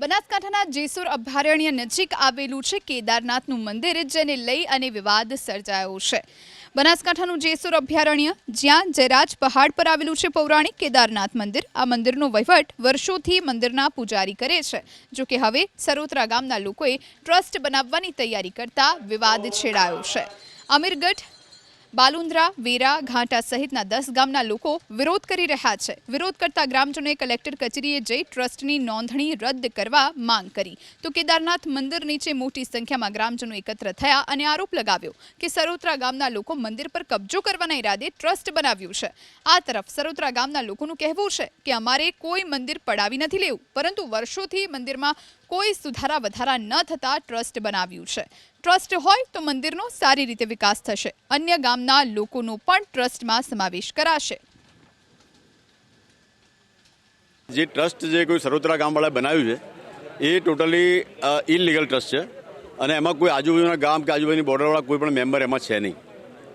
બનાસકાંઠાના જેસુર અભયારણ્ય નજીક આવેલું છે કેદારનાથનું મંદિર, જેને લઈ અને વિવાદ સર્જાયો છે. બનાસકાંઠાનું જેસુર અભયારણ્ય જ્યાં જયરાજ પહાડ પર આવેલું છે પૌરાણિક કેદારનાથ મંદિર. આ મંદિરનો વહીવટ વર્ષોથી મંદિરના પૂજારી કરે છે, જો કે હવે સરોત્રા ગામના લોકોએ ટ્રસ્ટ બનાવવાની તૈયારી કરતા વિવાદ છેડાયો છે. અમીરગઢ બાલુંદ્રા, વેરા, ઘાટા સહિતના દસ ગામના લોકો વિરોધ કરી રહ્યા છે. વિરોધ કરતા ગ્રામજનોએ કલેક્ટર કચેરીએ જઈ ટ્રસ્ટની નોંધણી રદ કરવા માંગ કરી. તો કેદારનાથ મંદિર નીચે મોટી સંખ્યામાં ગ્રામજનો એકત્ર થયા અને આરોપ લગાવ્યો કે સરોત્રા ગામના લોકો મંદિર પર કબજો કરવાના ઈરાદે ટ્રસ્ટ બનાવ્યું છે. આ તરફ સરોત્રા ગામના લોકોનું કહેવું છે કે અમારે કોઈ મંદિર પડાવી નથી લેવું, પરંતુ વર્ષોથી મંદિરમાં કોઈ સુધારા વધારા ન થતા ટ્રસ્ટ બનાવ્યું છે. ટ્રસ્ટ હોય તો મંદિરનો સારી રીતે વિકાસ થશે. અન્ય ગામના લોકોનો પણ ટ્રસ્ટમાં સમાવેશ કરાશે. જે ટ્રસ્ટ જે કોઈ સરોતરા ગામવાળાએ બનાવ્યું છે, એ ટોટલી ઇનલીગલ ટ્રસ્ટ છે. અને એમાં કોઈ આજુબાજુના ગામ કે આજુબાજુની બોર્ડરવાળા કોઈ પણ મેમ્બર એમાં છે નહીં.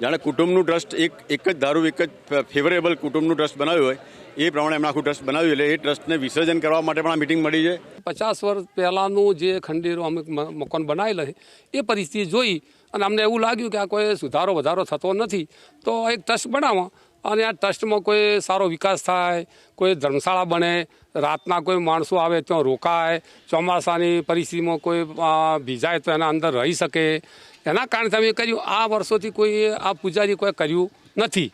જાણે કુટુંબનું ટ્રસ્ટ એક એક જ ધારું, એક જ ફેવરેબલ કુટુંબનું ટ્રસ્ટ બનાવ્યું હોય, એ પ્રમાણે એમણે આખું ટ્રસ્ટ બનાવ્યું એટલે એ ટ્રસ્ટને વિસર્જન કરવા માટે પણ આ મિટિંગ મળી છે. પચાસ વર્ષ પહેલાંનું જે ખંડેરો અમે મકાન બનાવેલા છે, એ પરિસ્થિતિ જોઈ અને અમને એવું લાગ્યું કે આ કોઈ સુધારો, વધારો થતો નથી. તો એક ટ્રસ્ટ બનાવો અને આ ટ્રસ્ટમાં કોઈ સારો વિકાસ થાય, કોઈ ધર્મશાળા બને, રાતના કોઈ માણસો આવે ત્યાં રોકાય, ચોમાસાની પરિસ્થિતિમાં કોઈ ભીજાય તો એના અંદર રહી શકે. એના કારણે તમે કર્યું આ વર્ષોથી કોઈ આ પૂજારી કોઈ કર્યું નથી.